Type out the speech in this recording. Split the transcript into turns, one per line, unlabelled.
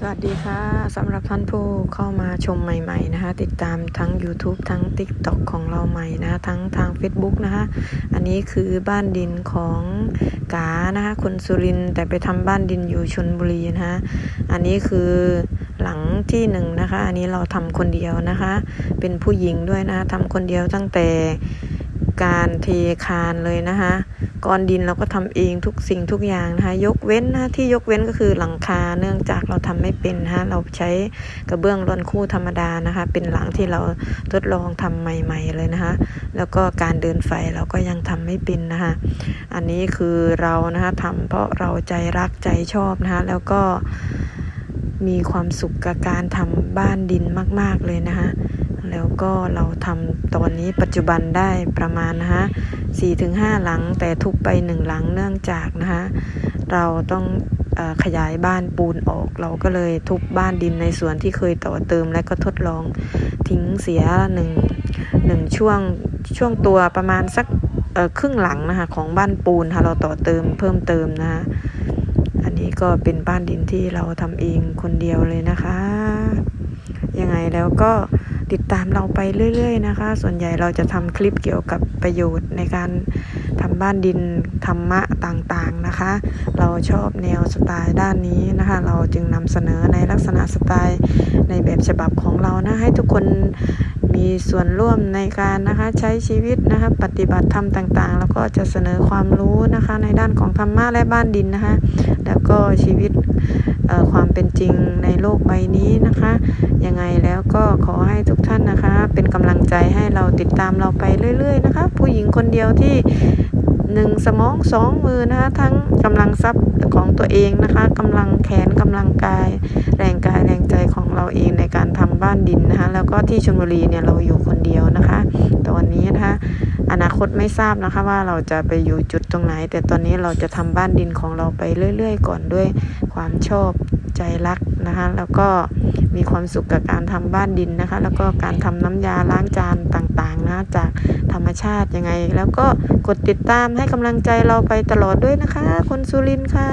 สวัสดีค่ะสำหรับท่านผู้เข้ามาชมใหม่ ๆ นะคะ ติดตามทั้ง YouTube ทั้ง TikTok ของเราใหม่นะะทั้งทาง Facebook นะคะ อันนี้คือบ้านดินของกานะคะคนสุรินแต่ไปทำบ้านดินอยู่ชนบุรีนะคะอันนี้คือหลังที่หนึ่งนะคะ อันนี้เราทำคนเดียวนะคะ เป็นผู้หญิงด้วยนะะทำคนเดียวตั้งแต่ การเทคานเลยนะคะก้อนดินเราก็ทำเองทุกสิ่งทุกอย่างนะคะ ยกเว้นนะที่ยกเว้นก็คือหลังคาเนื่องจากเราทำไม่เป็นนะะเราใช้กระเบื้องร่อนคู่ธรรมดานะคะ เป็นหลังที่เราทดลองทำใหม่ ๆเลยนะคะ แล้วก็การเดินไฟเราก็ยังทำไม่เป็นนะคะอันนี้คือเรานะคะทำเพราะเราใจรักใจชอบนะคะแล้วก็มีความสุขกับการทำบ้านดินมาก ๆ เลยนะคะ แล้วก็เราทำตอนนี้ปัจจุบันได้ประมาณนะคะสี่ถึงห้าหลังแต่ทุบไปหนึ่งหลังเนื่องจากนะคะเราต้องอขยายบ้านปูนออก เราก็เลยทุบบ้านดินในส่วนที่เคยต่อเติมและก็ทดลองทิ้งเสียหนึ่งหนึ่งช่วงช่วงตัวประมาณสักครึ่งหลังนะคะของบ้านปูนค่ะเราต่อเติมเพิ่มเติมนะคะอันนี้ก็เป็นบ้านดินที่เราทำเองคนเดียวเลยนะคะ ยังไงแล้วก็ ติดตามเราไปเรื่อย ๆ นะคะ ส่วนใหญ่เราจะทำคลิปเกี่ยวกับประโยชน์ในการทำบ้านดินธรรมะต่างๆนะคะ เราชอบแนวสไตล์ด้านนี้นะคะ เราจึงนำเสนอในลักษณะสไตล์ในแบบฉบับของเรานะให้ทุกคนมีส่วนร่วมในการนะคะใช้ชีวิตนะคะปฏิบัติธรรมต่างๆ แล้วก็จะเสนอความรู้นะคะในด้านของธรรมะและบ้านดินนะคะ แล้วก็ชีวิต ความเป็นจริงในโลกใบนี้นะคะ ยังไงแล้วก็ขอให้ทุกท่านนะคะ เป็นกำลังใจให้เราติดตามเราไปเรื่อย ๆ นะคะ ผู้หญิงคนเดียวที่หนึ่งสมองสองมือนะคะทั้งกำลังทรัพย์ของตัวเองนะคะกำลังแขนกำลังกาย แรงกายแรงใจของเราเองในการทำบ้านดินนะคะแล้วก็ที่ชลบุรีเนี่ยเราอยู่คนเดียวนะคะตอนนี้นะคะอนาคตไม่ทราบนะคะว่าเราจะไปอยู่จุดตรงไหน แต่ตอนนี้เราจะทำบ้านดินของเราไปเรื่อย ๆ ก่อนด้วย ความชอบใจรักนะคะแล้วก็มีความสุขกับการทำบ้านดินนะคะ แล้วก็การทำน้ำยาล้างจานต่างๆนะจากธรรมชาติยังไง แล้วก็กดติดตามให้กำลังใจเราไปตลอดด้วยนะคะ คนสุรินค่ะ